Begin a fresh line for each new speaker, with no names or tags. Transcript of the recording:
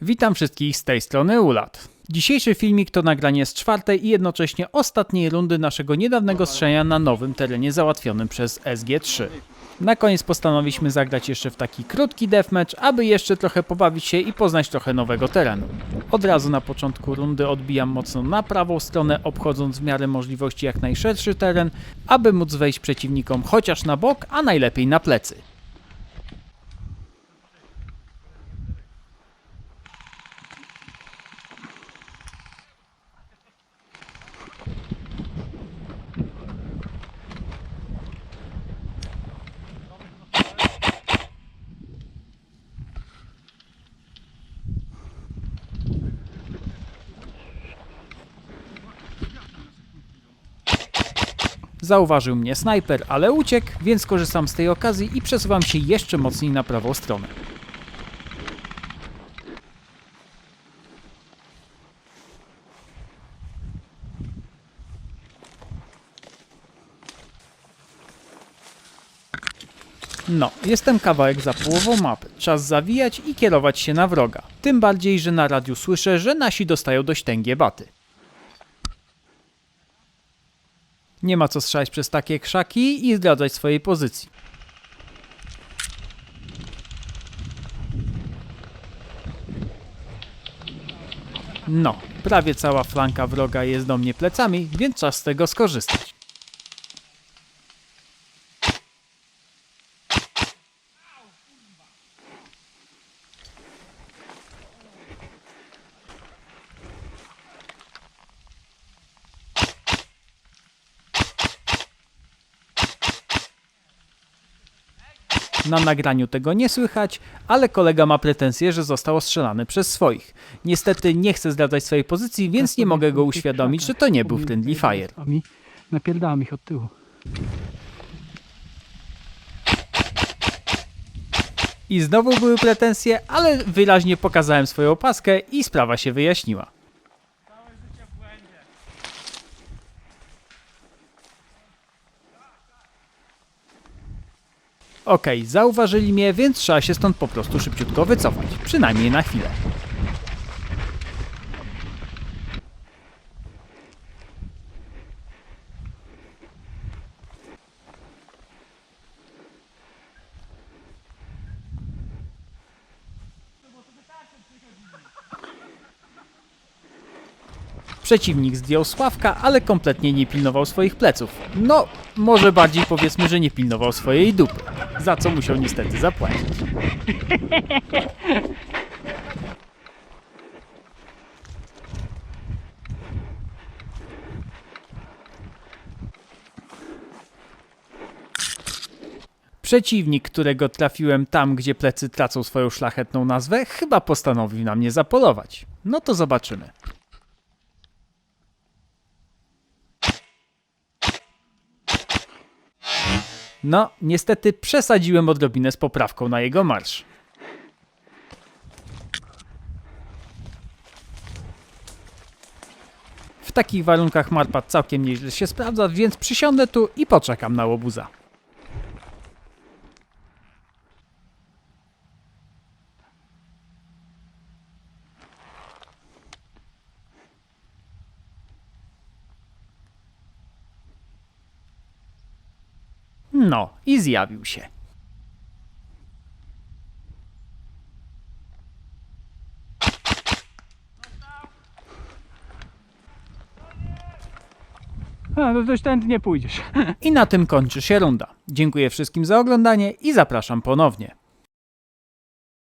Witam wszystkich z tej strony Ulat. Dzisiejszy filmik to nagranie z czwartej i jednocześnie ostatniej rundy naszego niedawnego strzelania na nowym terenie załatwionym przez SG3. Na koniec postanowiliśmy zagrać jeszcze w taki krótki deathmatch, aby jeszcze trochę pobawić się i poznać trochę nowego terenu. Od razu na początku rundy odbijam mocno na prawą stronę, obchodząc w miarę możliwości jak najszerszy teren, aby móc wejść przeciwnikom chociaż na bok, a najlepiej na plecy. Zauważył mnie snajper, ale uciekł, więc korzystam z tej okazji i przesuwam się jeszcze mocniej na prawą stronę. No, jestem kawałek za połową mapy. Czas zawijać i kierować się na wroga. Tym bardziej, że na radiu słyszę, że nasi dostają dość tęgie baty. Nie ma co strzelać przez takie krzaki i zdradzać swojej pozycji. No, prawie cała flanka wroga jest do mnie plecami, więc czas z tego skorzystać. Na nagraniu tego nie słychać, ale kolega ma pretensje, że został ostrzelany przez swoich. Niestety nie chce zdradzać swojej pozycji, więc nie mogę go uświadomić, że to nie był friendly fire.
Napierdalam ich od tyłu.
I znowu były pretensje, ale wyraźnie pokazałem swoją opaskę i sprawa się wyjaśniła. Okej, zauważyli mnie, więc trzeba się stąd po prostu szybciutko wycofać. Przynajmniej na chwilę. Przeciwnik zdjął Sławka, ale kompletnie nie pilnował swoich pleców. No, może bardziej powiedzmy, że nie pilnował swojej dupy. Za co musiał niestety zapłacić. Przeciwnik, którego trafiłem tam, gdzie plecy tracą swoją szlachetną nazwę, chyba postanowił na mnie zapolować. No to zobaczymy. No, niestety przesadziłem odrobinę z poprawką na jego marsz. W takich warunkach marpad całkiem nieźle się sprawdza, więc przysiądę tu i poczekam na łobuza. No, i zjawił się.
A, no dość tędy nie pójdziesz.
I na tym kończy się runda. Dziękuję wszystkim za oglądanie i zapraszam ponownie.